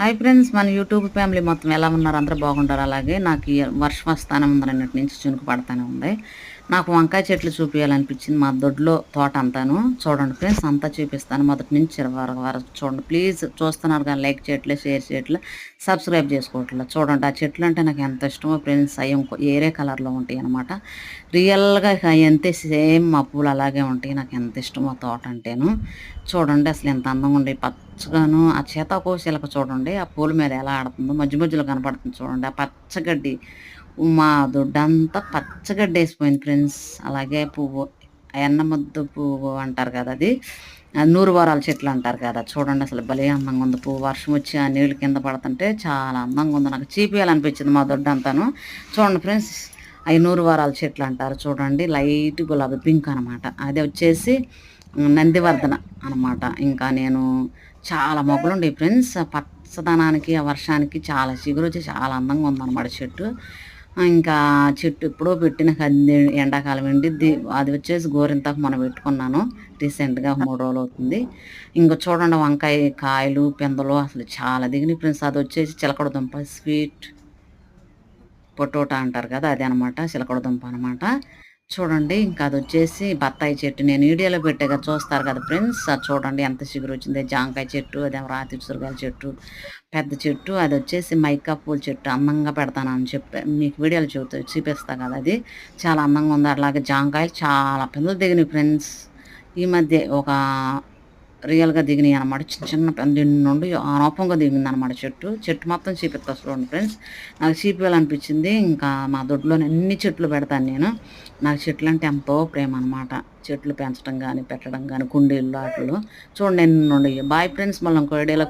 Hi friends మన YouTube family మొత్తం ఎలా ఉన్నారు? అందరూ బాగుంటారు? అలాగే నాకు ఈ వర్షం వస్తానే ఉందన్నట్టు నుంచి చినుకు పడతానే ఉంది. నాకు వంకాయ చెట్లు చూపించాలనిపించింది మా దొడ్లో తోట అంతాను. చూడండి ఫ్రెండ్స్ అంతా చూపిస్తాను. మొదటి నుంచి చివరి వరకు చూడండి. ప్లీజ్ చూస్తున్నారు కానీ లైక్ చేయట్లే షేర్ చేయట్లే సబ్స్క్రైబ్ చేసుకోవట్లేదు చూడండి ఆ చెట్లు అంటే నాకు ఎంత ఇష్టమో ఫ్రెండ్స్ అవి ఇంకో ఏరే కలర్లో ఉంటాయి అనమాట రియల్గా అంతే సేమ్ మా పూలు అలాగే ఉంటాయి. నాకు ఎంత ఇష్టమో తోట అంటేను. చూడండి అసలు ఎంత అందంగా ఉండే పచ్చగాను. ఆ చేత చిలక చూడండి ఆ పూల మీద ఎలా ఆడుతుందో మధ్య మధ్యలో కనపడుతుంది చూడండి. ఆ పచ్చగడ్డి మా దొడ్డంతా పచ్చగడ్డి వేసిపోయింది ఫ్రెండ్స్. అలాగే పువ్వు ఎన్నముద్దు పువ్వు అంటారు కదా అది. నూరు వారాల చెట్లు అంటారు కదా. చూడండి అసలు భలే అందంగా ఉంది. పువ్వు వర్షం వచ్చి ఆ నీళ్ళు కింద పడుతుంటే చాలా అందంగా ఉంది. నాకు చీపియాలనిపించింది మా దొడ్డంతాను. చూడండి ఫ్రెండ్స్ అవి నూరు వారాల చెట్లు అంటారు చూడండి. లైట్ గులాబీ పింక్ అనమాట అది వచ్చేసి నందివర్ధన అనమాట ఇంకా నేను చాలా మొక్కలు ఉండే ఫ్రెండ్స్ పచ్చదనానికి ఆ వర్షానికి చాలా చిగురు వచ్చి చాలా అందంగా ఉందన్నమాట చెట్టు. ఇంకా చెట్టు ఎప్పుడో పెట్టిన కంది ఎండాకాలం ఎండిద్ది అది వచ్చేసి గోరింతకు మనం పెట్టుకున్నాను. రీసెంట్గా మూడు రోజులు అవుతుంది. ఇంకా చూడండి వంకాయ కాయలు పెందలు అసలు చాలా దిగిన ఫ్రెండ్స్. అది వచ్చేసి చిలకడ దుంప స్వీట్ పొటోటా అంటారు కదా అదే అనమాట చిలకడ దుంప అనమాట చూడండి ఇంకా అది వచ్చేసి బత్తాయి చెట్టు. నేను వీడియోలో పెట్టాక చూస్తారు కదా ఫ్రెండ్స్. అది చూడండి ఎంత చిగురు వచ్చింది. జాంకాయ చెట్టు అదే రాతి ఉసురుగాయల చెట్టు పెద్ద చెట్టు. అది వచ్చేసి మైకా పూల చెట్టు. అందంగా పెడతానని చెప్పే చెప్పి మీకు వీడియోలు చూపుతా చూపిస్తా కదా అది. చాలా అందంగా ఉంది. అలాగే జాంకాయలు చాలా పెద్దలు దిగినాయి ఫ్రెండ్స్. ఈ మధ్య ఒక రియల్గా దిగినాయి అనమాట చిన్న చిన్న దీని నుండి ఆనోపంగా దిగింది అనమాట చెట్టు. చెట్టు మొత్తం చీపెత్తా చూడండి ఫ్రెండ్స్. నాకు చీపేయాలనిపించింది. ఇంకా మా దొడ్లోనే అన్ని చెట్లు పెడతాను నేను. నాకు చెట్లు అంటే ఎంతో ప్రేమ అనమాట చెట్లు పెంచడం కానీ పెట్టడం కానీ కుండీలు వాటిలో చూడండి ఎన్ని ఉండవు బాయ్ ఫ్రెండ్స్ మళ్ళీ ఇంకో వీడియోలో